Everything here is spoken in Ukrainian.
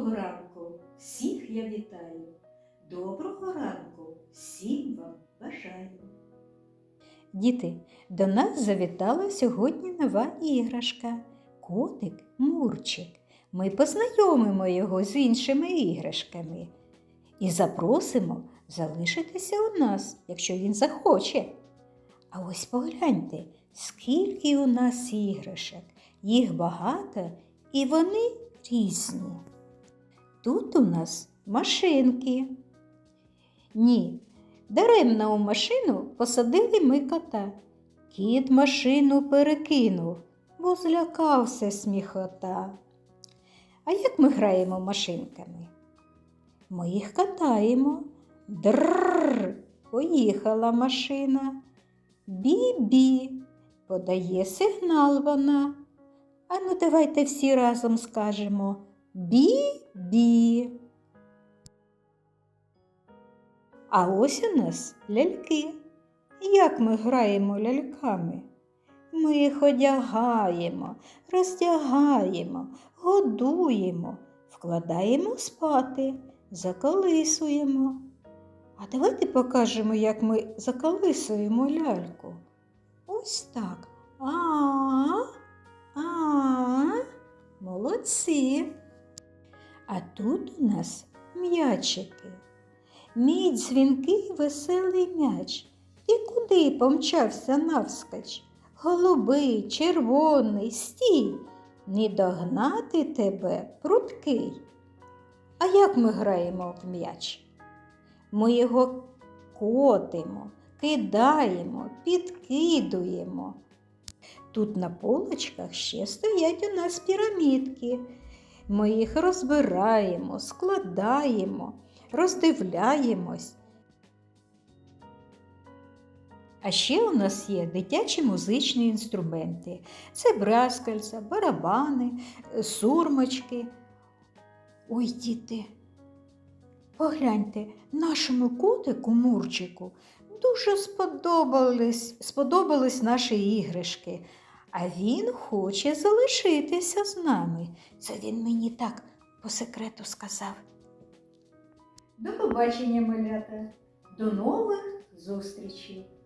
Доброго ранку! Всіх я вітаю. Доброго ранку всім вам бажаю. Діти, до нас завітала сьогодні нова іграшка котик Мурчик. Ми познайомимо його з іншими іграшками і запросимо залишитися у нас, якщо він захоче. А ось погляньте, скільки у нас іграшок. Їх багато і вони різні. Тут у нас машинки. Ні, даремно у машину посадили ми кота. Кіт машину перекинув, бо злякався сміхота. А як ми граємо машинками? Ми їх катаємо. Дрррр, поїхала машина. Бі-бі, подає сигнал вона. Ану, давайте всі разом скажемо бі-бі. А ось у нас ляльки. Як ми граємо ляльками? Ми їх одягаємо, роздягаємо, годуємо, вкладаємо спати, заколисуємо. А давайте покажемо, як ми заколисуємо ляльку. Ось так. А, а, молодці. А тут у нас м'ячики. Мій дзвінкий веселий м'яч. Ти куди помчався навскач? Голубий, червоний, стій, не догнати тебе прудкий. А як ми граємо в м'яч? Ми його котимо, кидаємо, підкидуємо. Тут на полочках ще стоять у нас пірамідки. Ми їх розбираємо, складаємо, роздивляємось. А ще у нас є дитячі музичні інструменти. Це брязкальця, барабани, сурмочки. Ой, діти, погляньте, нашому котику Мурчику дуже сподобались, сподобались наші іграшки, а він хоче залишитися з нами. Це він мені так по секрету сказав. До побачення, малята, до нових зустрічей!